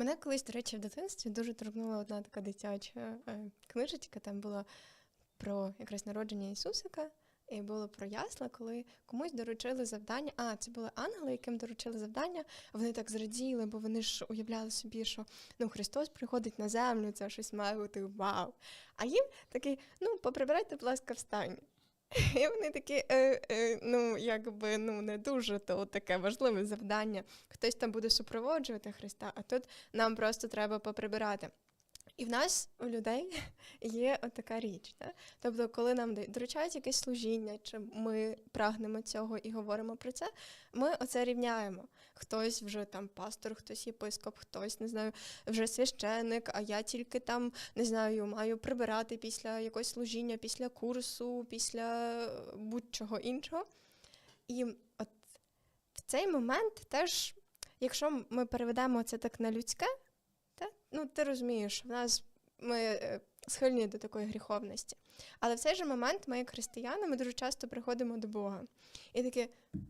Мене колись, до речі, в дитинстві дуже торкнула одна така дитяча е, книжечка. Там було про якраз народження Ісусика, і було про ясла, коли комусь доручили завдання. А, це були ангели, яким доручили завдання. Вони так зраділи, бо вони ж уявляли собі, що ну Христос приходить на землю, це щось має бути вау. А їм такий, ну поприбирайте, будь ласка, в стані. І вони такі, е, е, ну, якби ну не дуже то таке важливе завдання. Хтось там буде супроводжувати Христа, а тут нам просто треба поприбирати. І в нас, у людей, є така річ. Да? Тобто, коли нам доручають якесь служіння, чи ми прагнемо цього і говоримо про це, ми оце рівняємо. Хтось вже там пастор, хтось єпископ, хтось не знаю, вже священник, а я тільки там не знаю, маю прибирати після якогось служіння, після курсу, після е, будь-чого іншого. І от в цей момент теж, якщо ми переведемо це так на людське, ну ти розумієш, в нас ми е, схильні до такої гріховності. Але в цей же момент ми, як християни, ми дуже часто приходимо до Бога. І такі,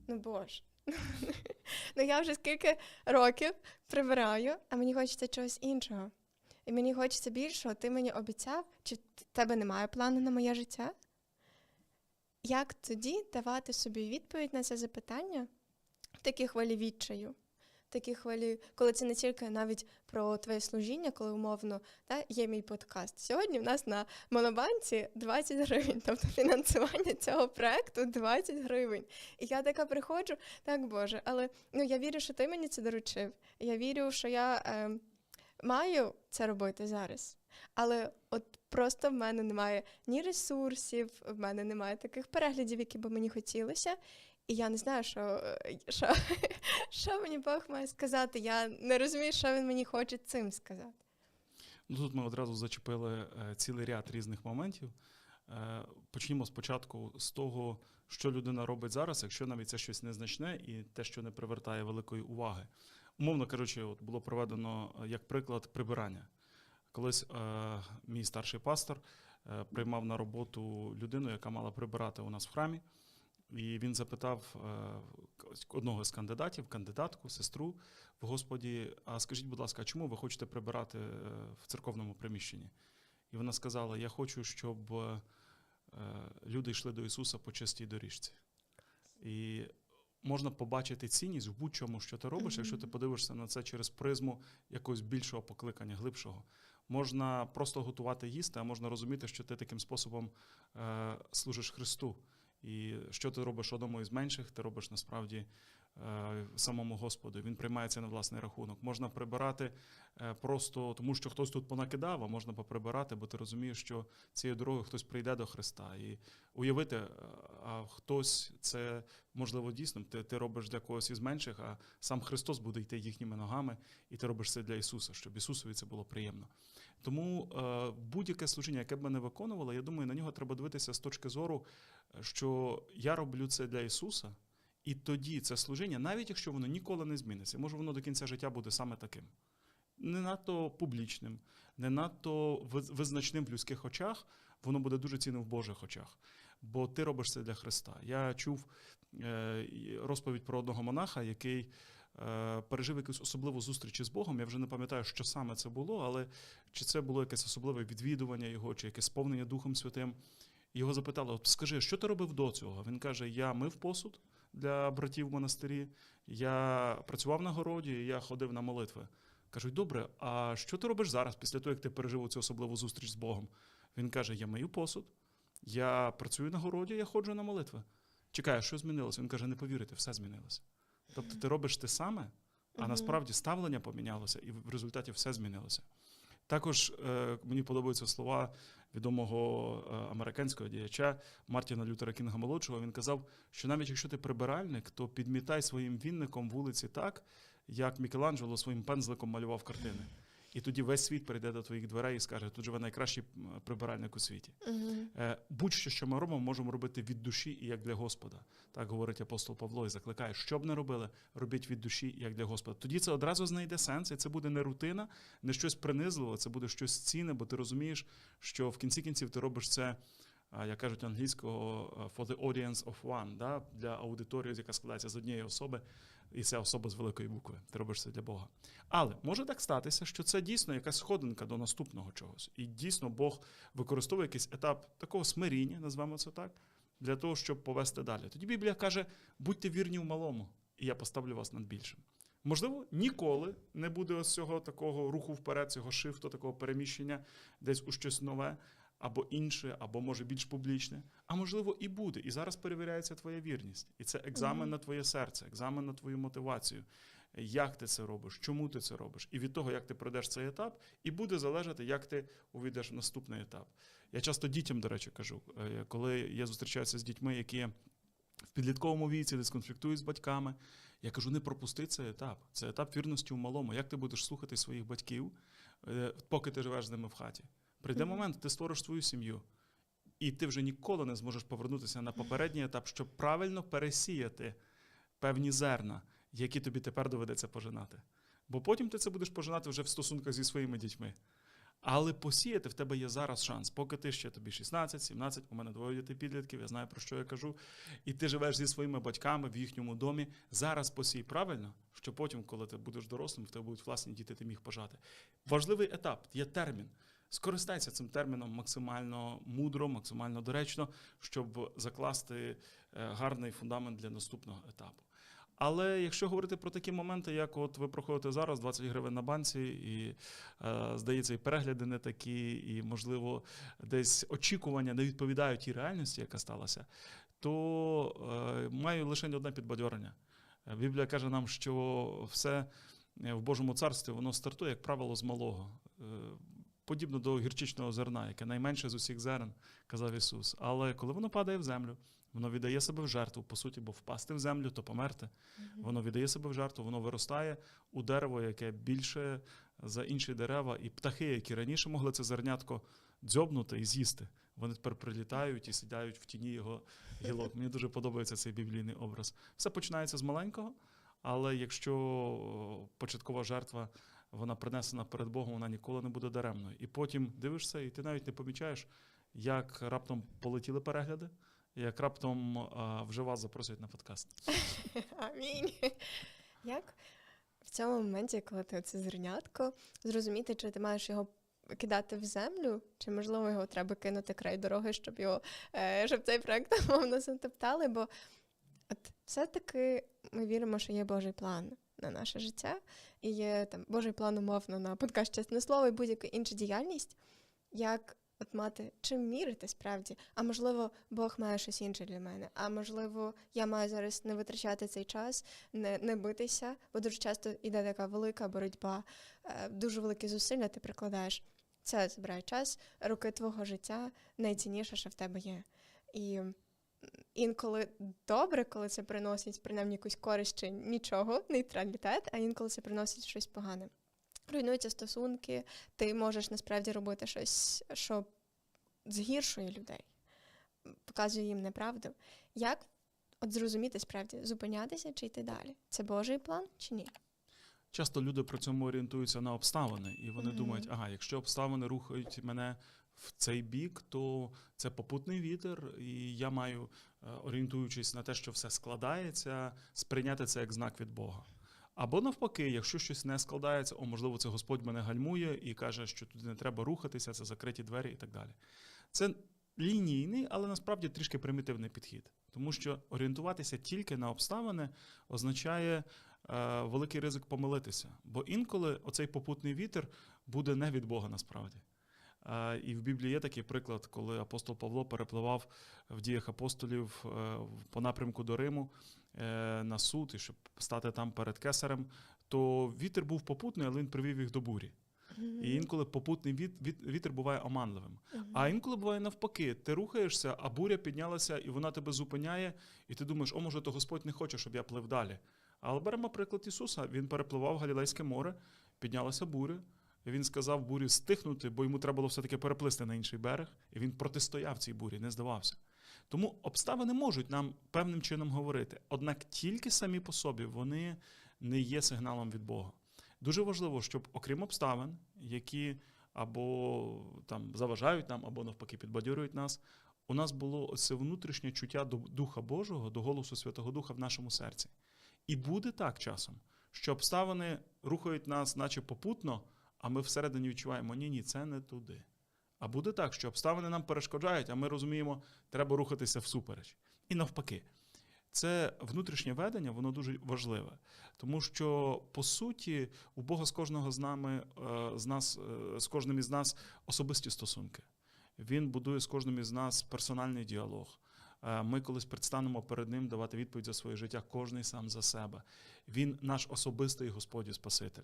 ну Боже, ну я вже скільки років прибираю, а мені хочеться чогось іншого. І мені хочеться більшого, ти мені обіцяв, чи в тебе немає плану на моє життя? Як тоді давати собі відповідь на це запитання в такій хвилі відчаю? В такій хвилі, коли це не тільки навіть про твоє служіння, коли умовно та, є мій подкаст. Сьогодні в нас на монобанці 20 гривень, тобто фінансування цього проекту 20 гривень. І я така приходжу, так Боже, але ну я вірю, що ти мені це доручив. Я вірю, що я е, маю це робити зараз. Але от просто в мене немає ні ресурсів, в мене немає таких переглядів, які би мені хотілося. І я не знаю, що, е, що, що мені Бог має сказати. Я не розумію, що він мені хоче цим сказати. Ну, тут ми одразу зачепили е, цілий ряд різних моментів. Е, Почнімо спочатку з того, що людина робить зараз, якщо навіть це щось незначне і те, що не привертає великої уваги. Умовно кажучи, от було проведено як приклад прибирання. Колись е, мій старший пастор е, приймав на роботу людину, яка мала прибирати у нас в храмі. І він запитав е, одного з кандидатів, кандидатку, сестру в Господі: а скажіть, будь ласка, чому ви хочете прибирати е, в церковному приміщенні? І вона сказала: Я хочу, щоб е, люди йшли до Ісуса по чистій доріжці. І можна побачити цінність в будь-чому, що ти робиш, якщо ти подивишся на це через призму якогось більшого покликання, глибшого. Можна просто готувати їсти, а можна розуміти, що ти таким способом служиш Христу. І що ти робиш одному із менших, ти робиш насправді самому Господу. Він приймає це на власний рахунок. Можна прибирати е, просто тому, що хтось тут понакидав, а можна поприбирати, бо ти розумієш, що цією дорогою хтось прийде до Христа. І уявити, е, а хтось це можливо дійсно. Ти, ти робиш для когось із менших, а сам Христос буде йти їхніми ногами, і ти робиш це для Ісуса, щоб Ісусові це було приємно. Тому е, будь-яке служіння, яке б ми не виконували, я думаю, на нього треба дивитися з точки зору, е, що я роблю це для Ісуса, і тоді це служіння, навіть якщо воно ніколи не зміниться, може воно до кінця життя буде саме таким. Не надто публічним, не надто визначним в людських очах, воно буде дуже цінним в Божих очах. Бо ти робиш це для Христа. Я чув е, розповідь про одного монаха, який е, пережив якусь особливу зустріч із Богом. Я вже не пам'ятаю, що саме це було, але чи це було якесь особливе відвідування його, чи якесь сповнення Духом Святим. Його запитали: скажи, що ти робив до цього? Він каже: Я мив посуд для братів в монастирі, я працював на городі, я ходив на молитви. Кажуть, добре, а що ти робиш зараз, після того, як ти пережив цю особливу зустріч з Богом? Він каже: Я мию посуд, я працюю на городі, я ходжу на молитви. Чекаю, що змінилося? Він каже: не повірите, все змінилося. Тобто ти робиш те саме, а насправді ставлення помінялося, і в результаті все змінилося. Також е, мені подобаються слова відомого е, американського діяча Мартіна Лютера Кінга молодшого. Він казав, що навіть якщо ти прибиральник, то підмітай своїм вінником вулиці так, як Мікеланджело своїм пензликом малював картини. І тоді весь світ прийде до твоїх дверей і скаже: тут живе найкращий прибиральник у світі. Е, Будь-що, що ми робимо, можемо робити від душі і як для Господа. Так говорить апостол Павло і закликає, що б не робили, робіть від душі і як для Господа. Тоді це одразу знайде сенс, і це буде не рутина, не щось принизливе, це буде щось цінне, бо ти розумієш, що в кінці кінців ти робиш це. Як кажуть англійського, е, for the audience of one, да? для аудиторії, яка складається з однієї особи. І це особа з великої букви. Ти робиш це для Бога. Але може так статися, що це дійсно якась сходинка до наступного чогось. І дійсно Бог використовує якийсь етап такого смиріння, назвемо це так, для того, щоб повести далі. Тоді Біблія каже: будьте вірні в малому, і я поставлю вас над більшим. Можливо, ніколи не буде ось цього такого руху вперед, цього шифту, такого переміщення десь у щось нове, або інше, або може більш публічне. А можливо, і буде. І зараз перевіряється твоя вірність. І це екзамен Мгм. на твоє серце, екзамен на твою мотивацію. Як ти це робиш, чому ти це робиш? І від того, як ти пройдеш цей етап, і буде залежати, як ти увійдеш в наступний етап. Я часто дітям, до речі, кажу, е, коли я зустрічаюся з дітьми, які в підлітковому віці десь конфліктують з батьками. Я кажу, не пропусти цей етап. Це етап вірності в малому. Як ти будеш слухати своїх батьків, е, поки ти живеш з ними в хаті? Прийде момент, ти створиш свою сім'ю, і ти вже ніколи не зможеш повернутися на попередній етап, щоб правильно пересіяти певні зерна, які тобі тепер доведеться пожинати. Бо потім ти це будеш пожинати вже в стосунках зі своїми дітьми. Але посіяти в тебе є зараз шанс, поки ти ще тобі 16, 17, у мене двоє дітей підлітків, я знаю про що я кажу. І ти живеш зі своїми батьками в їхньому домі. Зараз посій правильно, що потім, коли ти будеш дорослим, в тебе будуть власні діти, ти міг пожати. Важливий етап, є термін. Скористайся цим терміном максимально мудро, максимально доречно, щоб закласти е, гарний фундамент для наступного етапу. Але якщо говорити про такі моменти, як от ви проходите зараз 20 гривень на банці, і е, здається, і перегляди не такі, і можливо, десь очікування не відповідають тій реальності, яка сталася, то е, маю лише одне підбадьорення. Біблія каже нам, що все в Божому царстві воно стартує, як правило, з малого. Подібно до гірчичного зерна, яке найменше з усіх зерен, казав Ісус. Але коли воно падає в землю, воно віддає себе в жертву, по суті, бо впасти в землю, то померти. Воно віддає себе в жертву, воно виростає у дерево, яке більше за інші дерева, і птахи, які раніше могли це зернятко дзьобнути і з'їсти. Вони тепер прилітають і сідають в тіні його гілок. Мені дуже подобається цей біблійний образ. Все починається з маленького, але якщо початкова жертва вона принесена перед Богом, вона ніколи не буде даремною. І потім дивишся, і ти навіть не помічаєш, як раптом полетіли перегляди, як раптом а, вже вас запросять на подкаст. Амінь. Як в цьому моменті, коли ти це зернятко, зрозуміти, чи ти маєш його кидати в землю, чи можливо його треба кинути край дороги, щоб його е, щоб цей проект мовно затоптали, бо от все-таки ми віримо, що є Божий план на наше життя, і є там Божий план умовно на подкаст чесне слово і будь-яка інша діяльність, як от мати чим мірити справді. А можливо, Бог має щось інше для мене. А можливо, я маю зараз не витрачати цей час, не, не битися, бо дуже часто йде така велика боротьба, е, дуже великі зусилля ти прикладаєш. Це забирає час, роки твого життя найцінніше, що в тебе є. І інколи добре, коли це приносить принаймні якусь користь чи нічого, нейтралітет, а інколи це приносить щось погане. Руйнуються стосунки, ти можеш насправді робити щось, що згіршує людей, показує їм неправду. Як от зрозуміти справді, зупинятися чи йти далі? Це Божий план чи ні? Часто люди при цьому орієнтуються на обставини, і вони Мгм. думають, ага, якщо обставини рухають мене в цей бік, то це попутний вітер, і я маю, е, орієнтуючись на те, що все складається, сприйняти це як знак від Бога. Або навпаки, якщо щось не складається, о, можливо, це Господь мене гальмує і каже, що туди не треба рухатися, це закриті двері і так далі. Це лінійний, але насправді трішки примітивний підхід, тому що орієнтуватися тільки на обставини означає е, великий ризик помилитися. Бо інколи оцей попутний вітер буде не від Бога насправді. І в Біблії є такий приклад, коли апостол Павло перепливав в діях апостолів е, по напрямку до Риму е, на суд, і щоб стати там перед кесарем, то вітер був попутний, але він привів їх до бурі. І інколи попутний віт- віт- вітер буває оманливим. А інколи буває навпаки, ти рухаєшся, а буря піднялася, і вона тебе зупиняє, і ти думаєш, о, може, то Господь не хоче, щоб я плив далі. Але беремо приклад Ісуса. Він перепливав Галілейське море, піднялася буря. Він сказав бурі стихнути, бо йому треба було все-таки переплисти на інший берег, і він протистояв цій бурі, не здавався. Тому обставини можуть нам певним чином говорити, однак тільки самі по собі вони не є сигналом від Бога. Дуже важливо, щоб окрім обставин, які або там заважають нам, або навпаки підбадьорюють нас, у нас було це внутрішнє чуття до Духа Божого, до голосу Святого Духа в нашому серці. І буде так часом, що обставини рухають нас, наче попутно, а ми всередині відчуваємо, ні, ні, це не туди. А буде так, що обставини нам перешкоджають, а ми розуміємо, треба рухатися всупереч. І навпаки. Це внутрішнє ведення, воно дуже важливе, тому що по суті у Бога з кожного з нами, е, з нас, е, з кожним із нас особисті стосунки. Він будує з кожним із нас персональний діалог. Е, Ми колись предстанемо перед ним давати відповідь за своє життя, кожний сам за себе. Він наш особистий Господь і Спаситель.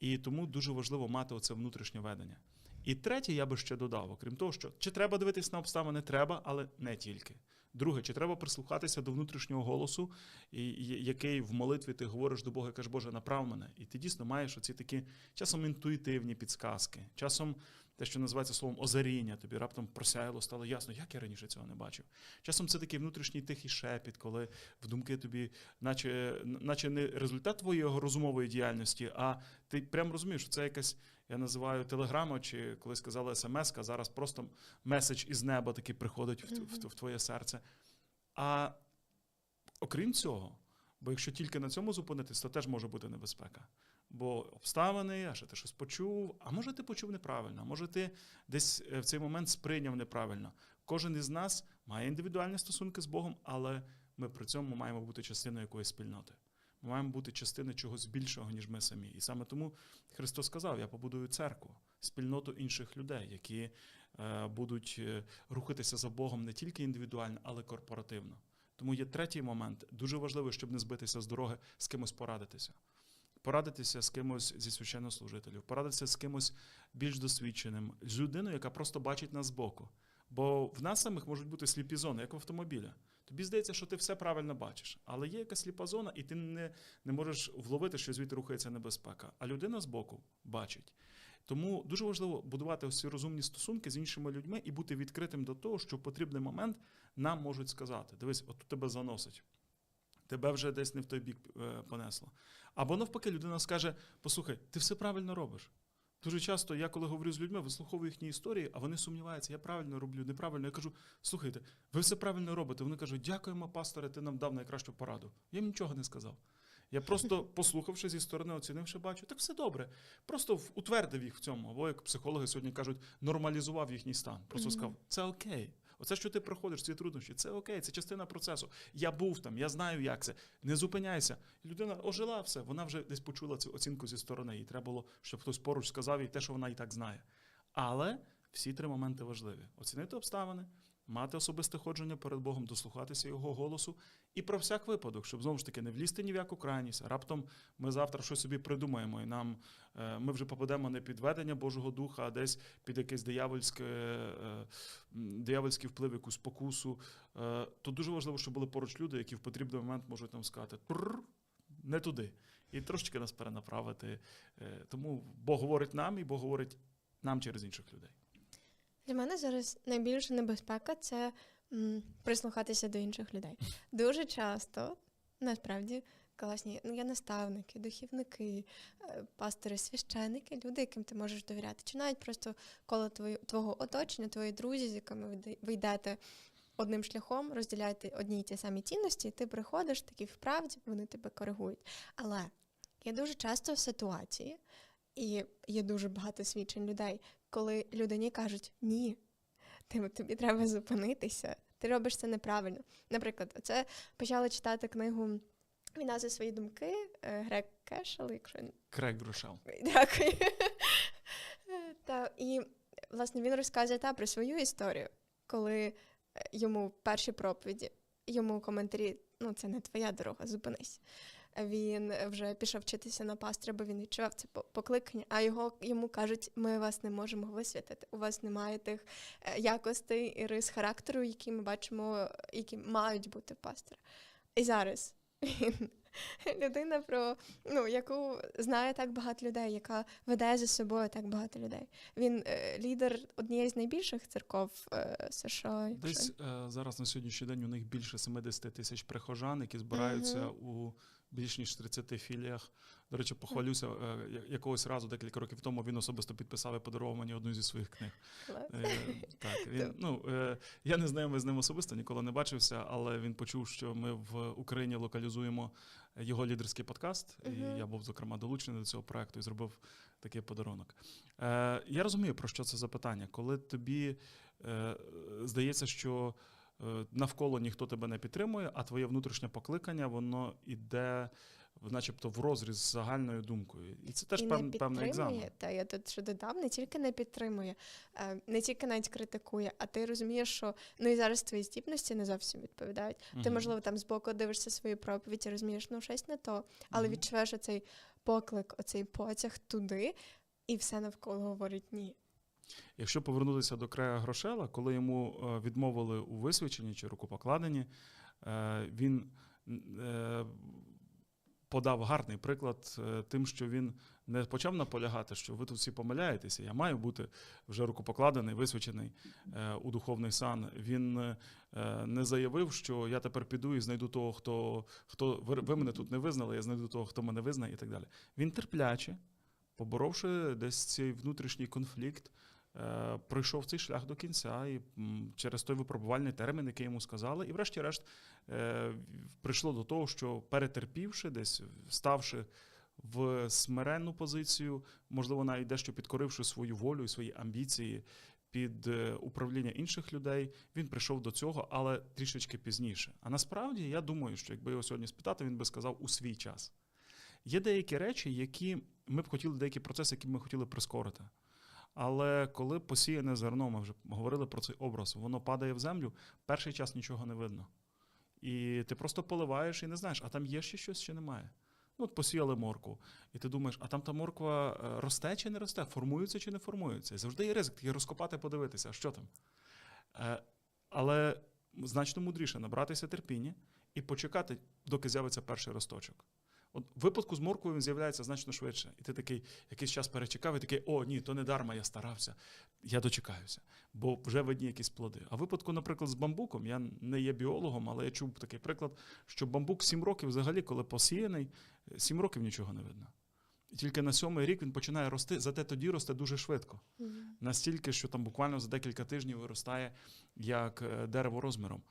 І тому дуже важливо мати оце внутрішнє ведення. І третє, я би ще додав, окрім того, що чи треба дивитись на обставини, треба, але не тільки. Друге, чи треба прислухатися до внутрішнього голосу, який в молитві ти говориш до Бога і кажеш, Боже, направ мене. І ти дійсно маєш оці такі часом інтуїтивні підсказки, часом те, що називається словом озаріння, тобі раптом просяяло, стало ясно, як я раніше цього не бачив. Часом це такий внутрішній тихий шепіт, коли в думки тобі, наче, наче не результат твоєї розумової діяльності, а ти прям розумієш, що це якась, я називаю телеграма, чи коли сказали смс, а зараз просто меседж із неба такий приходить в, в, в твоє серце. А окрім цього, бо якщо тільки на цьому зупинитись, то теж може бути небезпека. Бо обставини, а ще ти щось почув, а може ти почув неправильно, а може ти десь е, в цей момент сприйняв неправильно. Кожен із нас має індивідуальні стосунки з Богом, але ми при цьому маємо бути частиною якоїсь спільноти. Ми маємо бути частиною чогось більшого, ніж ми самі. І саме тому Христос сказав: я побудую церкву, спільноту інших людей, які е, будуть е, рухатися за Богом не тільки індивідуально, але корпоративно. Тому є третій момент. Дуже важливо, щоб не збитися з дороги, з кимось порадитися. Порадитися з кимось зі священнослужителів, порадитися з кимось більш досвідченим, з людиною, яка просто бачить нас збоку. Бо в нас самих можуть бути сліпі зони, як в автомобіля. Тобі здається, що ти все правильно бачиш, але є якась сліпа зона, і ти не, не можеш вловити, що звідти рухається небезпека. А людина збоку бачить. Тому дуже важливо будувати ось ці розумні стосунки з іншими людьми і бути відкритим до того, що в потрібний момент нам можуть сказати: дивись, от тебе заносить. Тебе вже десь не в той бік е, понесло. Або навпаки, людина скаже: послухай, ти все правильно робиш. Дуже часто я, коли говорю з людьми, вислуховую їхні історії, а вони сумніваються, я правильно роблю, неправильно. Я кажу: слухайте, ви все правильно робите. Вони кажуть, дякуємо, пасторе, ти нам дав найкращу пораду. Я їм нічого не сказав. Я просто, послухавши зі сторони, оцінивши, бачу, так все добре. Просто утвердив їх в цьому. Або як психологи сьогодні кажуть, нормалізував їхній стан. Просто сказав, це окей. Оце, що ти проходиш, ці труднощі, це окей, це частина процесу. Я був там, я знаю, як це. Не зупиняйся. Людина ожила все. Вона вже десь почула цю оцінку зі сторони. Їй треба було, щоб хтось поруч сказав їй те, що вона і так знає. Але всі три моменти важливі: оцінити обставини, мати особисте ходження перед Богом, дослухатися його голосу, і про всяк випадок, щоб знову ж таки не влізти ні в яку крайність. Раптом ми завтра щось собі придумаємо, і нам е, ми вже попадемо не під ведення Божого Духа, а десь під якесь диявольське, е, диявольський вплив, якусь спокусу. Е, то дуже важливо, щоб були поруч люди, які в потрібний момент можуть нам сказати «Тррр, не туди. І трошечки нас перенаправити. Тому Бог говорить нам, і Бог говорить нам через інших людей. Для мене зараз найбільша небезпека це м, прислухатися до інших людей. Дуже часто, насправді, класні ну, є наставники, духівники, е, пастори, священники, люди, яким ти можеш довіряти, чи навіть просто коло твого оточення, твої друзі, з якими ви йдете одним шляхом, розділяєте одні й ті самі цінності, і ти приходиш такі вправді, вони тебе коригують. Але є дуже часто ситуації, і є дуже багато свідчень людей, коли людині кажуть ні, тобі треба зупинитися, ти робиш це неправильно. Наприклад, це почала читати книгу Війна за свої думки е, Грег Кешел, якщо я Крек Дякую. Та, і, власне, він розказує та, про свою історію, коли е, йому перші проповіді, йому коментарі, ну, це не твоя дорога, зупинись. Він вже пішов вчитися на пастора, бо він відчував це покликання, а його, йому кажуть, ми вас не можемо висвятити. У вас немає тих е, якостей і рис характеру, які ми бачимо, які мають бути пастора. І зараз він людина, про ну, яку знає так багато людей, яка веде за собою так багато людей. Він е, лідер однієї з найбільших церков е, США. Десь е, зараз на сьогоднішній день у них більше 70 тисяч прихожан, які збираються Мгм. у більш ніж 30 філіях. До речі, похвалюся, е, якогось разу декілька років тому він особисто підписав і подарував мені одну зі своїх книг. Е, Так, він, ну, е, я не знайомий з ним особисто, ніколи не бачився, але він почув, що ми в Україні локалізуємо його лідерський подкаст. І я був, зокрема, долучений до цього проекту і зробив такий подарунок. Я розумію, про що це запитання. Коли тобі здається, що навколо ніхто тебе не підтримує, а твоє внутрішнє покликання, воно іде. Начебто в розріз з загальною думкою, і це теж і пев, не певний екзамен. та я тут що додам, не тільки не підтримує, е, не тільки навіть критикує, а ти розумієш, що ну і зараз твої здібності не зовсім відповідають. Ти, можливо, там збоку дивишся свою проповідь і розумієш, ну щось не то, але Мгм. відчуваєш оцей поклик, оцей потяг туди, і все навколо говорить ні. Якщо повернутися до Крея Грошела, коли йому е, відмовили у висвяченні чи рукопокладенні, е, він е, подав гарний приклад тим, що він не почав наполягати, що ви тут всі помиляєтеся, я маю бути вже рукопокладений, висвячений е, у духовний сан. Він не заявив, що я тепер піду і знайду того, хто, хто ви, мене тут не визнали, я знайду того, хто мене визнає, і так далі. Він терпляче, поборовши десь цей внутрішній конфлікт, пройшов цей шлях до кінця і через той випробувальний термін, який йому сказали, і врешті-решт е, прийшло до того, що перетерпівши десь, ставши в смиренну позицію, можливо, навіть дещо підкоривши свою волю і свої амбіції під е, управління інших людей, він прийшов до цього, але трішечки пізніше. А насправді я думаю, що якби його сьогодні спитати, він би сказав у свій час. Є деякі речі, які ми б хотіли, деякі процеси, які б ми хотіли прискорити. Але коли посіяне зерно, ми вже говорили про цей образ, воно падає в землю, перший час нічого не видно. І ти просто поливаєш і не знаєш, а там є ще щось чи немає. Ну, от посіяли моркву, і ти думаєш, а там та морква е, росте чи не росте, формується чи не формується. І завжди є ризик, такий розкопати, подивитися, що там. Е, Але значно мудріше набратися терпіння і почекати, доки з'явиться перший росточок. От в випадку з морквою він з'являється значно швидше. І ти такий якийсь час перечекав, і такий, о, ні, то не дарма, я старався, я дочекаюся, бо вже видні якісь плоди. А в випадку, наприклад, з бамбуком, я не є біологом, але я чув такий приклад, що бамбук 7 років, взагалі, коли посіяний, 7 років нічого не видно. І тільки на сьомий рік він починає рости, зате тоді росте дуже швидко. Настільки, що там буквально за декілька тижнів виростає як е, дерево розміром.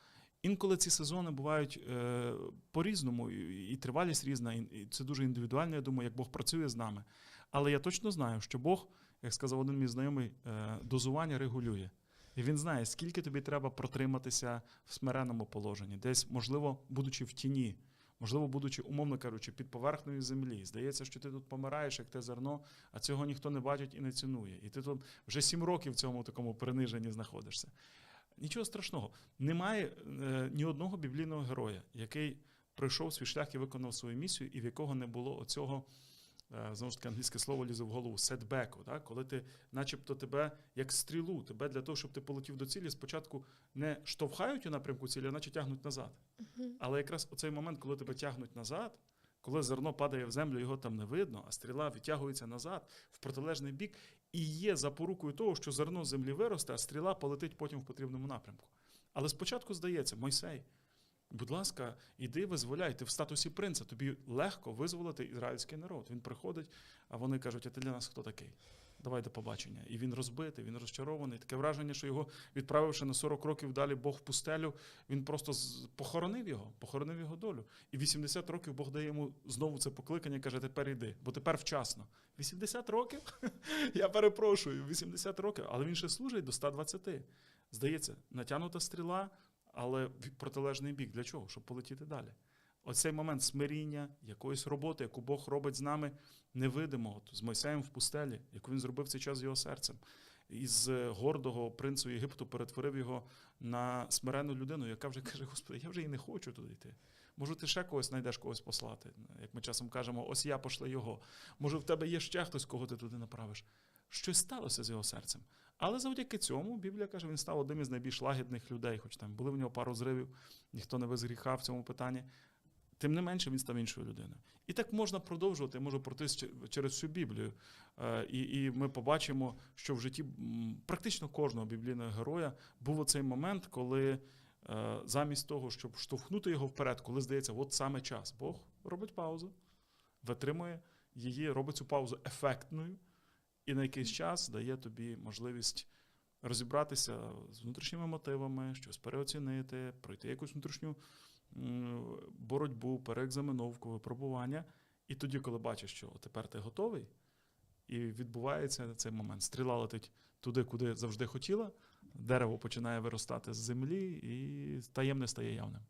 Інколи ці сезони бувають е, по-різному, і, і тривалість різна, і, і це дуже індивідуально, я думаю, як Бог працює з нами. Але я точно знаю, що Бог, як сказав один мій знайомий, е, дозування регулює. І він знає, скільки тобі треба протриматися в смиренному положенні, десь, можливо, будучи в тіні, можливо, будучи, умовно кажучи, під поверхнею землі. Здається, що ти тут помираєш, як те зерно, а цього ніхто не бачить і не цінує. І ти тут вже сім років в цьому такому приниженні знаходишся. Нічого страшного. Немає е, ні одного біблійного героя, який пройшов свій шлях і виконав свою місію, і в якого не було оцього, е, знову ж таки, англійське слово лізе в голову, сетбеку, так? коли ти, начебто, тебе як стрілу, тебе для того, щоб ти полетів до цілі, спочатку не штовхають у напрямку цілі, а наче тягнуть назад. Але якраз оцей момент, коли тебе тягнуть назад, коли зерно падає в землю, його там не видно, а стріла відтягується назад в протилежний бік, і є запорукою того, що зерно землі виросте, а стріла полетить потім в потрібному напрямку. Але спочатку здається, Мойсей, будь ласка, іди визволяй, ти в статусі принца, тобі легко визволити ізраїльський народ. Він приходить, а вони кажуть, а ти для нас хто такий? Давай до побачення. І він розбитий, він розчарований. Таке враження, що його, відправивши на 40 років далі Бог в пустелю, він просто похоронив його, похоронив його долю. І 80 років Бог дає йому знову це покликання, каже: тепер йди, бо тепер вчасно. 80 років? Я перепрошую, 80 років, але він ще служить до 120. Здається, натягнута стріла, але протилежний бік. Для чого? Щоб полетіти далі. Оцей момент смиріння, якоїсь роботи, яку Бог робить з нами невидимо, от, з Мойсеєм в пустелі, яку він зробив цей час з його серцем. Із е, гордого принцу Єгипту перетворив його на смиренну людину, яка вже каже: Господи, я вже і не хочу туди йти. Може, ти ще когось знайдеш когось послати. Як ми часом кажемо, ось я пошли його. Може, в тебе є ще хтось, кого ти туди направиш. Щось сталося з його серцем. Але завдяки цьому Біблія каже, він став одним із найбільш лагідних людей, хоч там були в нього пару зривів, ніхто не без гріха в цьому питанні. Тим не менше, він став іншою людиною. І так можна продовжувати, можу пройти щ- через всю Біблію. Е, І, і ми побачимо, що в житті практично кожного біблійного героя був оцей момент, коли е, замість того, щоб штовхнути його вперед, коли здається, от саме час, Бог робить паузу, витримує її, робить цю паузу ефектною і на якийсь час дає тобі можливість розібратися з внутрішніми мотивами, щось переоцінити, пройти якусь внутрішню боротьбу, переекзаменовку, випробування. І тоді, коли бачиш, що тепер ти готовий, і відбувається цей момент. Стріла летить туди, куди завжди хотіла, дерево починає виростати з землі, і таємне стає явним.